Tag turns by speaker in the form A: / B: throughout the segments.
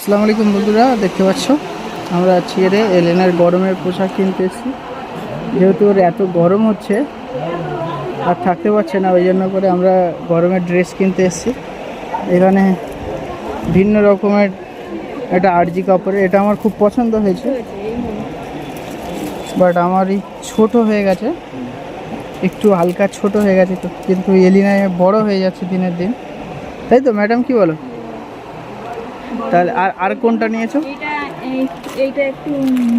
A: আসসালামু আলাইকুম বন্ধুরা, দেখতে পাচ্ছ? আমরা ছেড়ে এলেনার গরমের পোশাক কিনতে এসেছি। যেহেতু ওর এত গরম হচ্ছে, আর থাকতে পারছে না, ওই জন্য করে আমরা গরমের ড্রেস কিনতে এসেছি। এখানে ভিন্ন রকমের একটা আরজি কাপড়ের, এটা আমার খুব পছন্দ হয়েছে। বাট আমারই ছোট হয়ে গেছে। একটু হালকা ছোট হয়ে গেছে তো, কিন্তু এলিনায় বড় হয়ে যাচ্ছে দিনের দিন। তাই তো, ম্যাডাম কি বলো? তাহলে আর আর কোনটা নিয়েছো?
B: এটা এইটা একটু উম,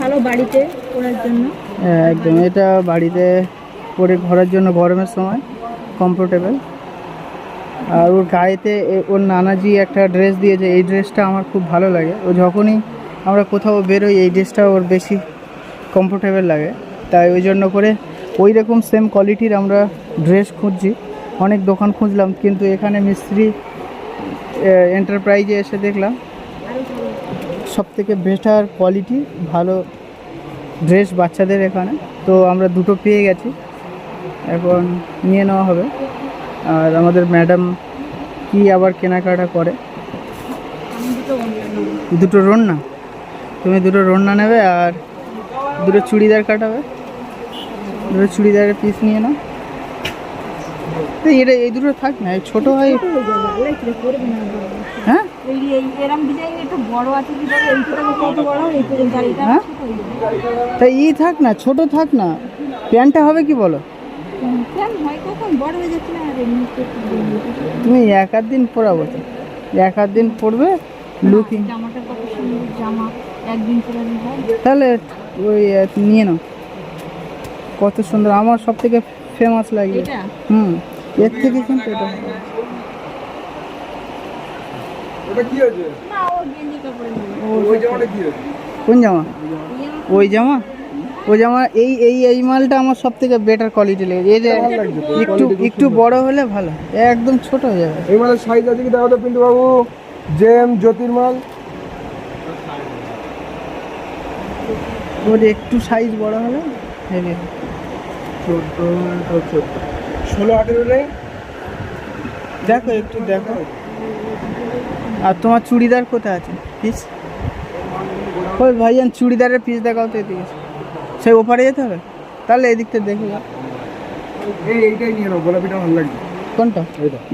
B: ভালো বাড়িতে করার জন্য।
A: হ্যাঁ, একদম। এটা বাড়িতে পরে ঘোরার জন্য গরমের সময় কমফোর্টেবল আর ওর গায়েতে ওর নানাজি একটা ড্রেস দিয়েছে। এই ড্রেসটা আমার খুব ভালো লাগে। ও যখনই আমরা কোথাও বেরোই এই ড্রেসটা ওর বেশি কমফোর্টেবল লাগে। তাই ওই জন্য করে ওই রকম সেম কোয়ালিটির আমরা ড্রেস খুঁজছি। অনেক দোকান খুঁজলাম কিন্তু এখানে মিস্ত্রি এন্টারপ্রাইজে এসে দেখলাম সব থেকে বেটার কোয়ালিটি ভালো ড্রেস বাচ্চাদের এখানে। তো আমরা দুটো পেয়ে গেছি, এখন নিয়ে নেওয়া হবে। আর আমাদের ম্যাডাম কি আবার কেনাকাটা করে?
B: দুটো
A: রন্না। তুমি দুটো রন্না নেবে আর দুটো চুড়িদার কাটাবে। দুটো চুড়িদারের পিস নিয়ে নাও। এটা এই দুটো থাক না ছোটো হয়।
B: হয়ে
A: তা ই থাক না ছোট থাক না। প্যান্টটা হবে কি বলো? তুমি এক আধ দিন পরাবো তো। এক আধ দিন পরবে লুকিং তাহলে ওই নিয়ে নাও। কত সুন্দর আমার সব থেকে ফেমাস লাগে। হুম এর থেকে কিন্তু এটা ভালো।
C: ওটা কি হয়েছে?
B: না ও গেঞ্জি কাপড়ে
C: ওই জামাটা কি হয়েছে?
A: কোন জামা? ওই জামা? ওই জামা এই এই এই মালটা আমার সব থেকে বেটার কোয়ালিটি লেগেছে। এই যে একটু একটু বড় হলে ভালো। একদম ছোট হয়ে যাবে।
C: এই মালের সাইজ আছে কি দেখো তো পিন্টু বাবু? জেম জ্যোতির্মাল
A: ওর একটু সাইজ বড় হলে হেভি
C: চোদ্দ চোদ্দ ষোলো আঠেরো নেই
A: দেখো একটু দেখো। আর তোমার চুড়িদার কোথায় আছে? পিস ওই ভাইজান চুড়িদারের পিস দেখাও তো এদিকে। সেই ওপারে যেতে হবে? তাহলে এদিকটা দেখে
C: এইটাই নিয়ে নাও গোলাপিটা ভালো লাগছে
A: কোনটা?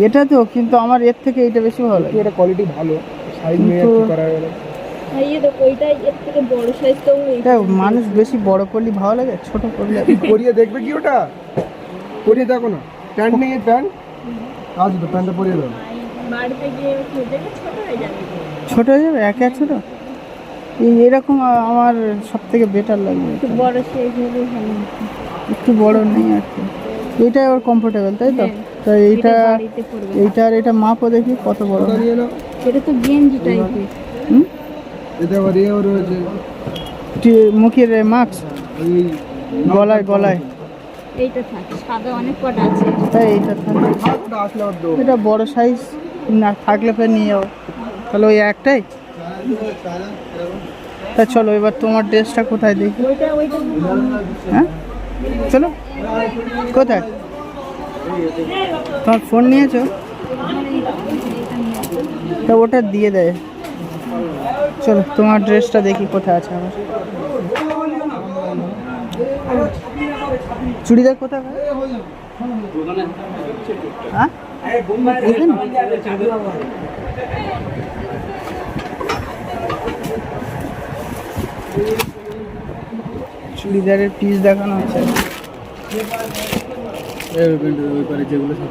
A: এটা তো কিন্তু আমার এর থেকে এটা বেশি ভালো লাগে।
C: এটা কোয়ালিটি ভালো। সাইজ নিয়ে করা গেল।
B: আর ইয়ে দেখো ওইটা এর থেকে বড় সাইজ তো
A: এটা মানুষ বেশি। বড় করলে ভালো লাগে ছোট করলে
C: পরিয়ে দেখবে কি ওটা? পরিয়ে দেখো না। প্যান্ট নেই প্যান্ট। আজ তো প্যান্টটা পরিয়ে দাও।
B: বাড়িতে গিয়ে একটু দেখে ছোট হয়ে যাবে।
A: একে এক ছোট? এরকম আমার সব থেকে বেটার লাগবে
B: একটু বড়।
A: একটু বড় নেই আর কি। এইটাই ওর কমফোর্টেবল তাই তো?
B: হ্যাঁ।
A: তো এইটা
B: এটা পরবে।
A: এইটার এটা মাপও দেখি কত বড়।
B: এটা তো গেঞ্জি টাইপের
A: হুম?
C: আবার ইয়েও রয়েছে
A: টি- মুখের মাস্ক
C: ওই
A: গলায় গলায়।
B: এইটা থাক সাদা অনেক কটা আছে।
A: তাই এইটা থাকে।
C: ওটা আসলে আর দেবো
A: এটা বড় সাইজ না থাকলে ফের নিয়ে যাব তাহলে ওই একটাই? তা চলো এবার তোমার ড্রেসটা কোথায় দেখি?
B: ওইটা ওইটা
A: হ্যাঁ? চলো কোথায়? তোমার ফোন নিয়েছো? তা ওটা দিয়ে দেয়। চলো, তোমার ড্রেসটা দেখি কোথায় আছে আমার। চুড়িদার কোথায় হ্যাঁ? চুড়িদারের পিস দেখানো
C: আছে। যেগুলো সব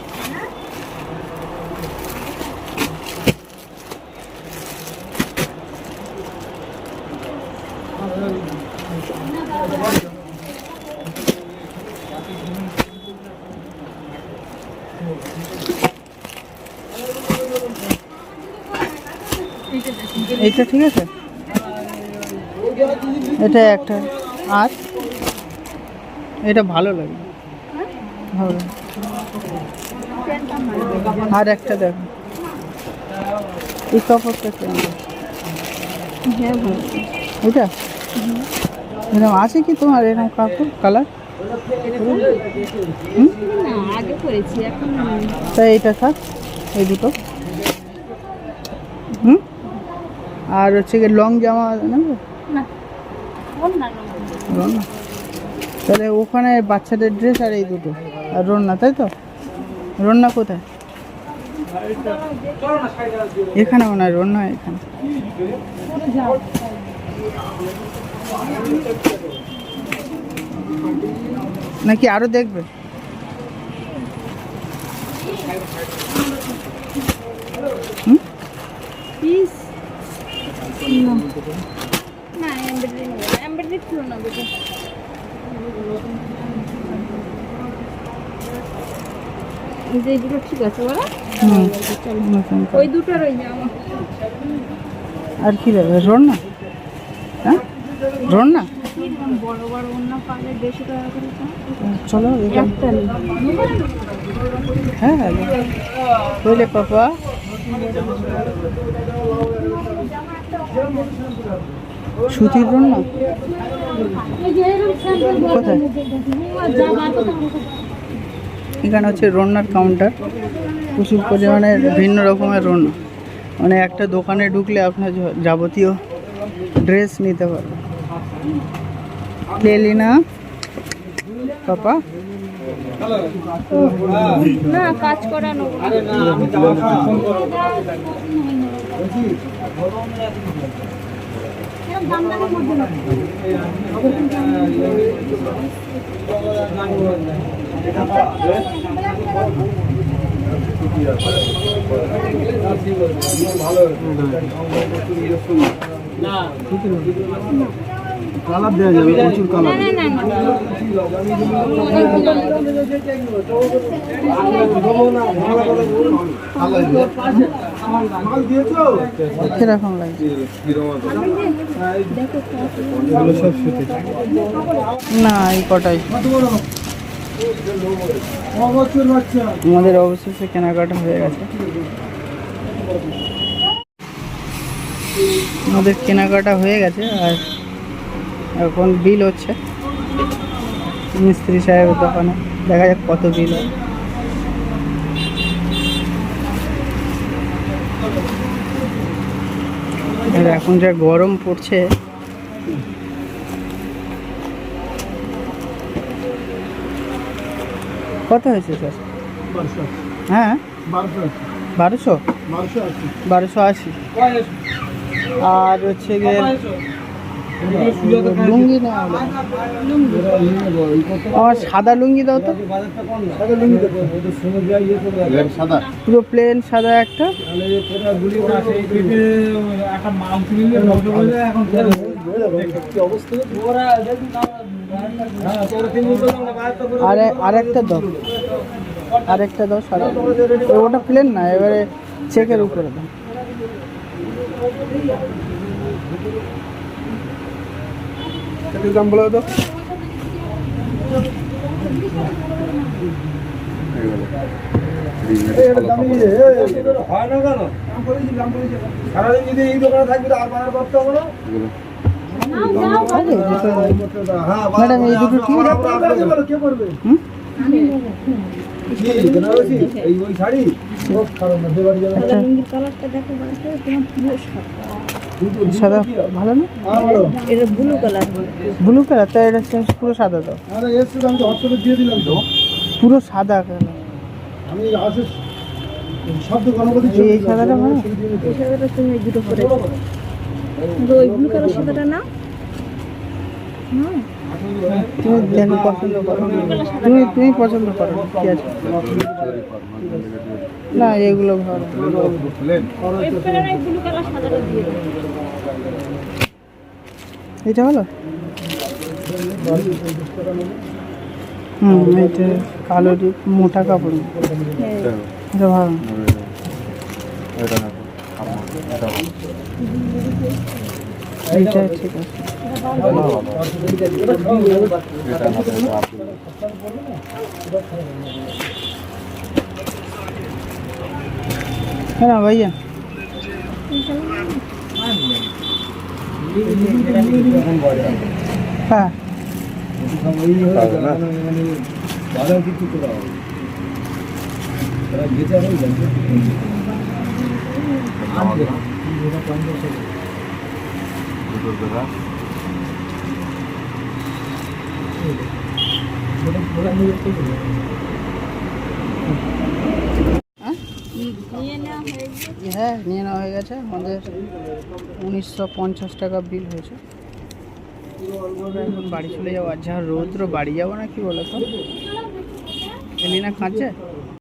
B: এইটা
A: ঠিক আছে? এটা একটা। আর? এটা ভালো লাগে। ভালো আর একটা দেখো। এই কাপড়টা কেমন?
B: হ্যাঁ ভালো।
A: এটা? এরকম আছে কি তোমার এরকম কাপড় কালার তাই থাক, এই দুটো। হুম? আর হচ্ছে কি লং জামা নেব? তাহলে ওখানে বাচ্চাদের ড্রেস আর এই দুটো। আর রন্না তাই তো? রন্না কোথায়? এখানে মনে হয় রন্না এখানে। নাকি আরও দেখবে?
B: না না না
A: আর কি দেবে? রন্না হ্যাঁ
B: করে দাম।
A: চলো হ্যাঁ বুঝলে পাপা। সুতির রন্না কোথায়? এখানে হচ্ছে রন্নার কাউন্টার প্রচুর পরিমাণে ভিন্ন রকমের রন্না। মানে একটা দোকানে ঢুকলে আপনার যাবতীয় ড্রেস নিতে পারবে। লেলি না পাপা
B: না। কাজ করানো
C: কালার দেওয়া যাবে প্রচুর কালার।
B: না না না
C: মাল দিয়েছ
A: কীরকম লাগছে
C: এগুলো সব সুতি।
A: না এই কটাই। আমাদের অবশেষে কেনাকাটা হয়ে গেছে। আমাদের কেনাকাটা হয়ে গেছে আর এখন বিল হচ্ছে। মিস্ত্রি সাহেবের দোকানে। দেখা যাক কত বিল হয়। এখন যা গরম পড়ছে কত হয়েছে স্যার? হ্যাঁ?
C: বারোশো
A: বারোশো? আশি। আর হচ্ছে গিয়ে লুঙ্গি না আমার সাদা লুঙ্গি দাও তো। পুরো প্লেন সাদা একটা। আর, আরেকটা দাও। আরেকটা দাও সাদা। ওটা প্লেন না, এবারে চেকের উপরে দাও।
C: এটার দাম বলে দাও সারাদিন যদি এই দোকানে থাকবি আর বাজার করতে হবে না। হ্যাঁ
A: ম্যাডাম, এই দুটো ঠিক
C: কে করবে
A: হুম?
C: কি বেনারসি এই ওই শাড়ি ও খারাপ না দেবাড়ি যাবে
A: আচ্ছা
B: কালারটা দেখো তোমার পুরো সাদা
A: ভালো না?
C: হ্যাঁ
B: এটা ব্লু কালার
A: ব্লু কালার তাই এটা চেঞ্জ পুরো সাদা দাও
C: আরে এসছে আমি তো হোয়াটসঅ্যাপে দিয়ে দিলাম তো।
A: পুরো সাদা কালার
C: আমি
A: এই- সাদাটা ভালো?
B: এই সাদাটা তুমি দুটো পরে। কিন্তু ওই ব্লু কালার সাদাটা না
A: তুমি দেখো পছন্দ করো। তুমি তুমি পছন্দ করো কি আছে। না, এগুলো ভালো। এটা ভালো? হুম, এটা কালো মোটা কাপড়। এটা ভালো। এটা ঠিক আছে হ্যাঁ ভাইয়া
C: হ্যাঁ কিছু করা হবে যেতে হবে
A: হ্যাঁ নিয়ে নেওয়া হয়ে গেছে। আমাদের উনিশশো পঞ্চাশ টাকা বিল হয়েছে। এখন বাড়ি চলে যাব। আর যা রৌদ্র বাড়ি যাব না কি বলো তো এলিনা খাচ্ছে?